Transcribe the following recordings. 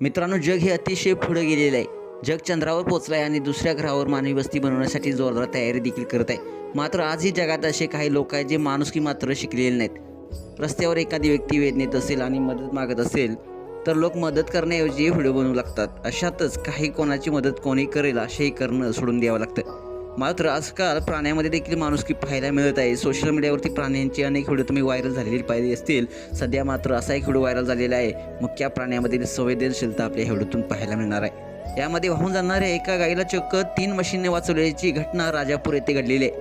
मित्रांनो जग हे अतिशय पुढे गेलेलं आहे. जग चंद्रावर पोचलं आहे आणि दुसऱ्या ग्रहावर मानवी वस्ती बनवण्यासाठी जोरदार तयारी देखील करत आहे. मात्र आजही जगात असे काही लोक आहेत जे माणुसकी मात्र शिकलेले नाहीत. रस्त्यावर एखादी व्यक्ती वेदनेत असेल आणि मदत मागत असेल तर लोक मदत करण्याऐवजी व्हिडिओ बनवू लागतात. अशातच काही कोणाची मदत कोणी करेल असेही करणं सोडून द्यावं लागतं. मात्र आजकाल प्राण्यामध्ये देखील माणुसकी पाहायला मिळत आहे. सोशल मीडियावरती प्राण्यांचे अनेक व्हिडिओ तुम्ही व्हायरल झालेले पाहिले असतील. सध्या मात्र असा एक व्हिडिओ व्हायरल झालेला आहे. मग त्या प्राण्यामधील संवेदनशीलता आपल्या व्हिडिओतून पाहायला मिळणार आहे. यामध्ये वाहून जाणाऱ्या एका गाईला चक्क तीन मशीनने वाचवल्याची घटना राजापूर येथे घडलेली आहे.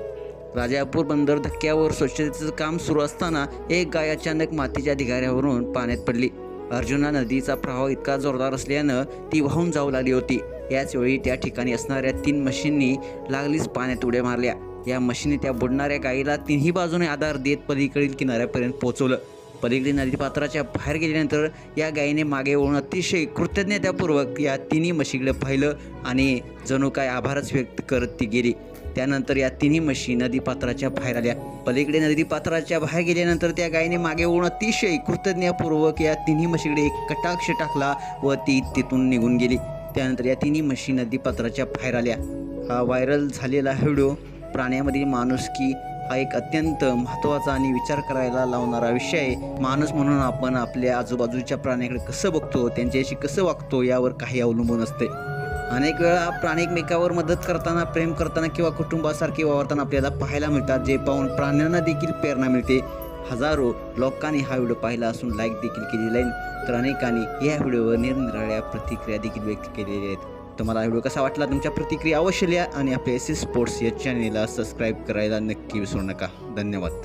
राजापूर बंदर धक्क्यावर स्वच्छतेचं काम सुरू असताना एक गाय अचानक मातीच्या ढिगाऱ्यावरून पाण्यात पडली. अर्जुना नदीचा प्रवाह इतका जोरदार असल्यानं ती वाहून जाऊ लागली होती. याचवेळी त्या ठिकाणी असणाऱ्या तीन मशीननी लागलीच पाण्यात उड्या मारल्या. या मशीनने त्या बुडणाऱ्या गाईला तिन्ही बाजूने आधार देत पलीकडील किनाऱ्यापर्यंत पोहोचवलं. पलीकडे नदीपात्राच्या बाहेर गेल्यानंतर या गायीने मागे वळून अतिशय कृतज्ञतापूर्वक या तिन्ही म्हशीकडे पाहिलं आणि जणू काय आभारच व्यक्त करत ती गेली. त्यानंतर या तिन्ही म्हशी नदीपात्राच्या बाहेर आल्या. पलीकडे नदीपात्राच्या बाहेर गेल्यानंतर त्या गायीने मागे वळून अतिशय कृतज्ञपूर्वक या तिन्ही म्हशीकडे एक कटाक्ष टाकला व ती तिथून निघून गेली. त्यानंतर या तिन्ही म्हशी नदीपात्राच्या बाहेर आल्या. हा व्हायरल झालेला व्हिडिओ प्राण्यामधील माणुसकी हा एक अत्यंत महत्त्वाचा आणि विचार करायला लावणारा विषय आहे. माणूस म्हणून आपण आपल्या आजूबाजूच्या प्राण्याकडे कसं बघतो त्यांच्याशी कसं वागतो यावर काही अवलंबून असते. अनेक वेळा प्राणी एकमेकावर मदत करताना प्रेम करताना किंवा कुटुंबासारखे वावरताना आपल्याला पाहायला मिळतात जे पाहून प्राण्यांना देखील प्रेरणा मिळते. हजारो लोकांनी हा व्हिडिओ पाहिला असून लाईक देखील केलेला आहे तर अनेकांनी या व्हिडिओवर निरनिराळ्या प्रतिक्रिया देखील व्यक्त केलेल्या आहेत. तुम्हाला व्हिडिओ कसा वाटला? तुमच्या प्रतिक्रिया अवश्य लिहा आणि आपल्या एस एस स्पोर्ट्स या चॅनेलला सबस्क्राईब करायला नक्की विसरू नका. धन्यवाद.